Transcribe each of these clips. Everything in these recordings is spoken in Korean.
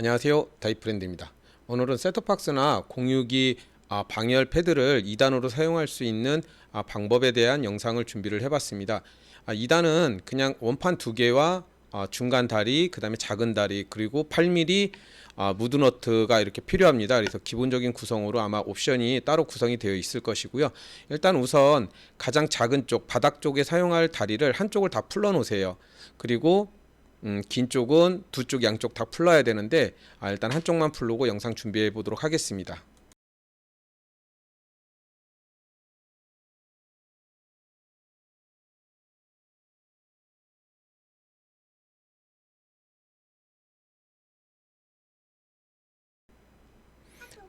안녕하세요. 다이프렌드입니다. 오늘은 셋톱박스나 공유기 아, 방열 패드를 2단으로 사용할 수 있는 아, 방법에 대한 영상을 준비를 해봤습니다. 아, 2단은 그냥 원판 두 개와 아, 중간 다리 그 다음에 작은 다리 그리고 8mm 아, 무드너트가 이렇게 필요합니다. 그래서 기본적인 구성으로 아마 옵션이 따로 구성이 되어 있을 것이고요. 일단 우선 가장 작은 쪽 바닥 쪽에 사용할 다리를 한쪽을 다 풀러 놓으세요. 그리고 음, 긴 쪽은 두 쪽 양쪽 다 풀러야 되는데 아, 일단 한쪽만 풀고 영상 준비해 보도록 하겠습니다.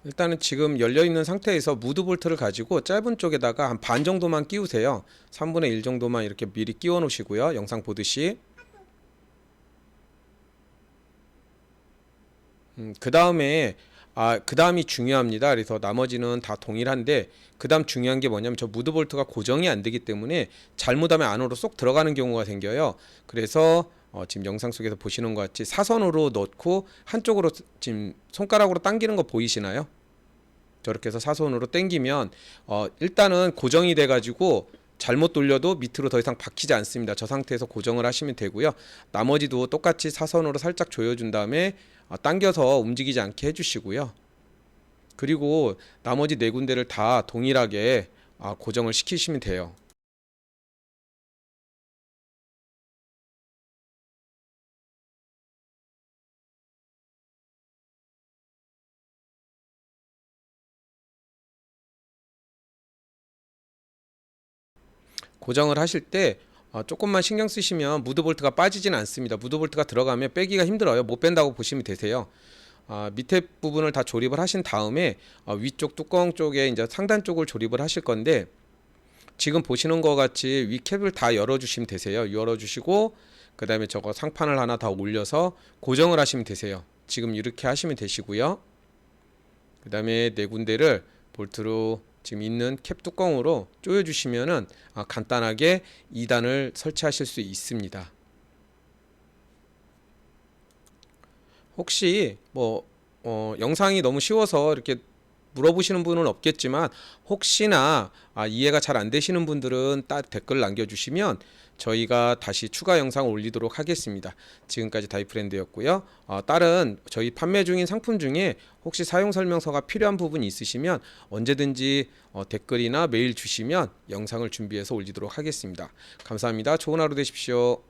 일단은 지금 열려 있는 상태에서 무드 볼트를 가지고 짧은 쪽에다가 한 반 정도만 끼우세요. 3분의 1 정도만 이렇게 미리 끼워 놓으시고요. 영상 보듯이 음, 그 다음에 아, 그 다음이 중요합니다. 그래서 나머지는 다 동일한데 그 다음 중요한 게 뭐냐면 저 무드 볼트가 고정이 안 되기 때문에 잘못하면 안으로 쏙 들어가는 경우가 생겨요. 그래서 어, 지금 영상 속에서 보시는 것 같이 사선으로 넣고 한쪽으로 지금 손가락으로 당기는 거 보이시나요? 저렇게 해서 사선으로 당기면 어, 일단은 고정이 돼 가지고 잘못 돌려도 밑으로 더 이상 박히지 않습니다. 저 상태에서 고정을 하시면 되고요. 나머지도 똑같이 사선으로 살짝 조여준 다음에 어, 당겨서 움직이지 않게 해주시고요. 그리고 나머지 네 군데를 다 동일하게 아, 고정을 시키시면 돼요. 고정을 하실 때 어, 조금만 신경 쓰시면 무드 볼트가 빠지진 않습니다. 무드 볼트가 들어가면 빼기가 힘들어요. 못 뺀다고 보시면 되세요. 아, 밑에 부분을 다 조립을 하신 다음에 어, 위쪽 뚜껑 쪽에 이제 상단 쪽을 조립을 하실 건데 지금 보시는 것 같이 위 캡을 다 열어주시면 되세요. 열어주시고 그 다음에 저거 상판을 하나 다 올려서 고정을 하시면 되세요. 지금 이렇게 하시면 되시고요. 그 다음에 네 군데를 볼트로 지금 있는 캡 뚜껑으로 조여 주시면은 아, 간단하게 2단을 설치하실 수 있습니다. 혹시 뭐 어, 영상이 너무 쉬워서 이렇게 물어보시는 분은 없겠지만 혹시나 아, 이해가 잘 안 되시는 분들은 따 댓글 남겨주시면 저희가 다시 추가 영상 올리도록 하겠습니다. 지금까지 다이프렌드였고요. 어, 다른 저희 판매 중인 상품 중에 혹시 사용 설명서가 필요한 부분이 있으시면 언제든지 어, 댓글이나 메일 주시면 영상을 준비해서 올리도록 하겠습니다. 감사합니다. 좋은 하루 되십시오.